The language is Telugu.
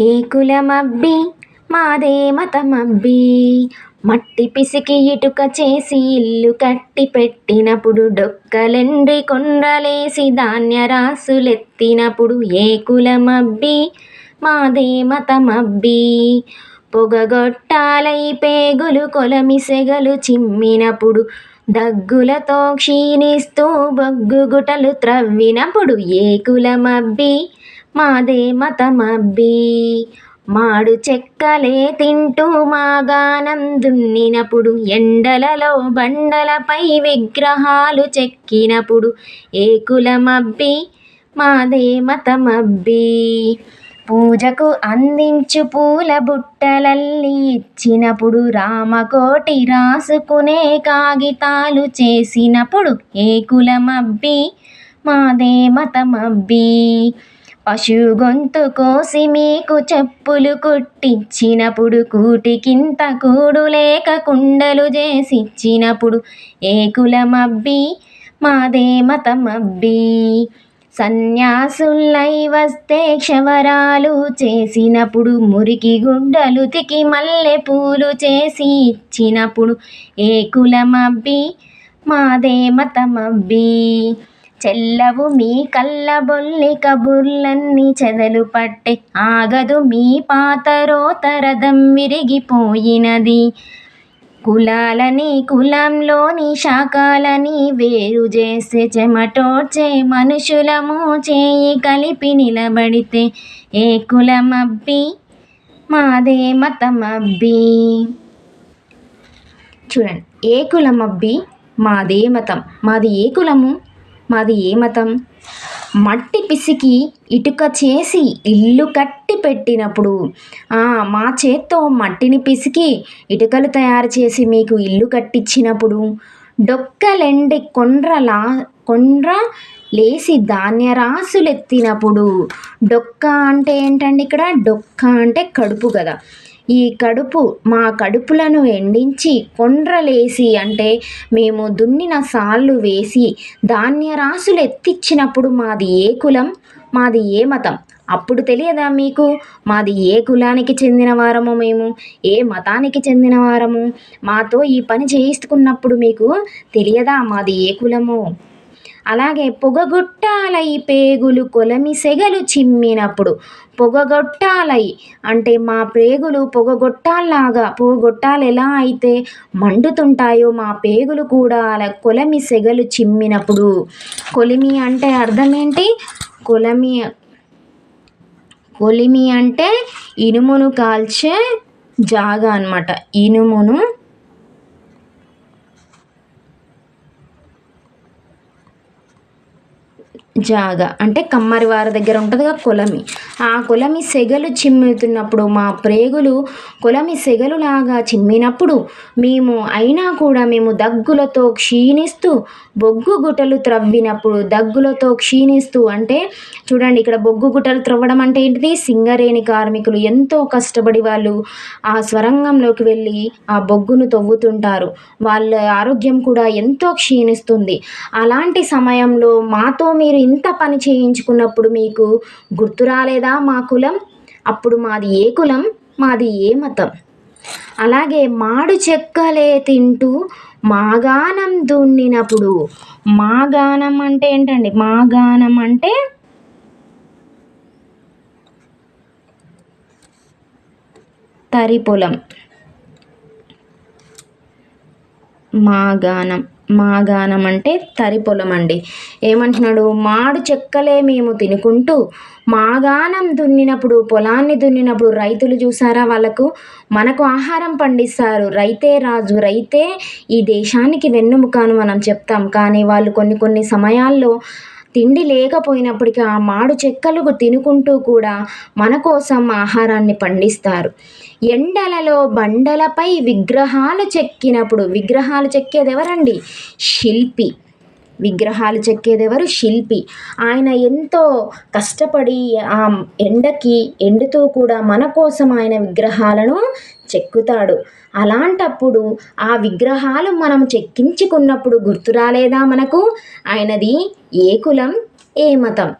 ఏ కులమబ్బి? మాదే మతమబ్బి. మట్టి పిసికి ఇటుక చేసి ఇల్లు కట్టి పెట్టినప్పుడు డొక్కలెండ్రి కొండలేసి ధాన్య రాసులెత్తినప్పుడు ఏ కులమబ్బి? మాదే మతమబ్బి. పొగగొట్టాలై పేగులు కొలమి సెగలు చిమ్మినప్పుడు దగ్గులతో క్షీణిస్తూ బొగ్గు గుటలు త్రవ్వినప్పుడు ఏ కులమబ్బి? మాదే మతమబ్బి మాడు చెక్కలే తింటూ మాగానం దున్నినప్పుడు ఎండలలో బండలపై విగ్రహాలు చెక్కినప్పుడు ఏ కులమబ్బి? మాదే మతమబ్బి. పూజకు అందించు పూల బుట్టలల్లి ఇచ్చినప్పుడు రామకోటి రాసుకునే కాగితాలు చేసినప్పుడు ఏ కులమబ్బి? మాదే మతమబ్బి. పశువు గొంతు కోసి మీకు చెప్పులు కుట్టించినప్పుడు కూటికింత కూడు లేక కుండలు చేసిచ్చినప్పుడు ఏ కులమబ్బి? మాదే మతమబ్బి. సన్యాసులై వస్తే క్షవరాలు చేసినప్పుడు మురికి గుడ్డలు తికి మల్లె పూలు చేసి ఇచ్చినప్పుడు ఏ కులమబ్బి? మాదే మతమబ్బి. చెల్లవు మీ కళ్ళబొల్లి కబుర్లన్నీ చెదలు పట్టే ఆగదు మీ పాత రోతరదం విరిగిపోయినది. కులాలని కులంలోని శాఖలని వేరు చేసే చెమటోడ్చే మనుషులము చేయి కలిపి నిలబడితే ఏ కులమబ్బి మాదే మతమబ్బి చూడండి ఏ కులమబ్బి మాదే మతం. మాది ఏ కులము? మాది ఏ మతం? మట్టి పిసికి ఇటుక చేసి ఇల్లు కట్టి పెట్టినప్పుడు మా చేత్తో మట్టిని పిసికి ఇటుకలు తయారు చేసి మీకు ఇల్లు కట్టించినప్పుడు డొక్కలెండి కొండ్రలా కొండ్ర లేసి ధాన్యరాసులెత్తినప్పుడు డొక్క అంటే ఏంటండి ఇక్కడ? డొక్క అంటే కడుపు కదా ఈ కడుపు మా కడుపులను ఎండించి కొండ్రలేసి అంటే మేము దున్నిన సాళ్ళు వేసి ధాన్యరాశులు ఎత్తిచ్చినప్పుడు మాది ఏ కులం? మాది ఏ మతం? అప్పుడు తెలియదా మీకు? మాది ఏ కులానికి చెందిన వారము మేము? ఏ మతానికి చెందిన వారము? మాతో ఈ పని చేయిస్తుకున్నప్పుడు మీకు తెలియదా మాది ఏ కులము? అలాగే పొగగొట్టాలై పేగులు కొలమి సెగలు చిమ్మినప్పుడు. పొగగొట్టాలై అంటే మా పేగులు పొగగొట్టాలాగా పొగగొట్టాలు ఎలా అయితే మండుతుంటాయో మా పేగులు కూడా అలా కొలమి సెగలు చిమ్మినప్పుడు. కొలిమి అంటే అర్థం ఏంటి కొలమి కొలిమి అంటే ఇనుమును కాల్చే జాగా అనమాట ఇనుమును జాగ. అంటే కమ్మరి వారి దగ్గర ఉంటుందిగా కొలమి. ఆ కొలమి సెగలు చిమ్ముతున్నప్పుడు మా ప్రేగులు కొలమి సెగలులాగా చిమ్మినప్పుడు మేము అయినా కూడా మేము దగ్గులతో క్షీణిస్తూ బొగ్గు గుటలు త్రవ్వినప్పుడు దగ్గులతో క్షీణిస్తూ అంటే చూడండి ఇక్కడ బొగ్గు గుటలు త్రవ్వడం అంటే ఏంటిది? సింగరేణి కార్మికులు ఎంతో కష్టపడి వాళ్ళు ఆ స్వరంగంలోకి వెళ్ళి ఆ బొగ్గును తవ్వుతుంటారు. వాళ్ళ ఆరోగ్యం కూడా ఎంతో క్షీణిస్తుంది. అలాంటి సమయంలో మాతో మీరు ఇంత పని చేయించుకున్నప్పుడు మీకు గుర్తు రాలేదా మా కులం? అప్పుడు మాది ఏ కులం? మాది ఏ మతం? అలాగే మాడు చెక్కలే తింటూ మాగానం దున్నినప్పుడు మాగానం అంటే ఏంటండి? మాగానం అంటే? తరి పొలం. మాగానం. మాగాణం అంటే తరి పొలం అండి ఏమంటున్నాడు? మాడు చెక్కలే మేము తినుకుంటూ మాగాణం దున్నినప్పుడు పొలాన్ని దున్నినప్పుడు రైతులు చూసారా వాళ్ళకు? మనకు ఆహారం పండిస్తారు. రైతే రాజు రైతే ఈ దేశానికి వెన్నుముక అని మనం చెప్తాం. కానీ వాళ్ళు కొన్ని కొన్ని సమయాల్లో తిండి లేకపోయినప్పటికీ ఆ మాడు చెక్కలు తినుకుంటూ కూడా మన కోసం ఆహారాన్ని పండిస్తారు. ఎండలలో బండలపై విగ్రహాలు చెక్కినప్పుడు విగ్రహాలు చెక్కేది ఎవరండి? శిల్పి. విగ్రహాలు చెక్కేదెవరు? శిల్పి. ఆయన ఎంతో కష్టపడి ఆ ఎండకి ఎండుతూ కూడా మన కోసం ఆయన విగ్రహాలను చెక్కుతాడు. అలాంటప్పుడు ఆ విగ్రహాలు మనం చెక్కించుకున్నప్పుడు గుర్తు రాలేదా మనకు? ఆయనది ఏ కులం? ఏ మతం?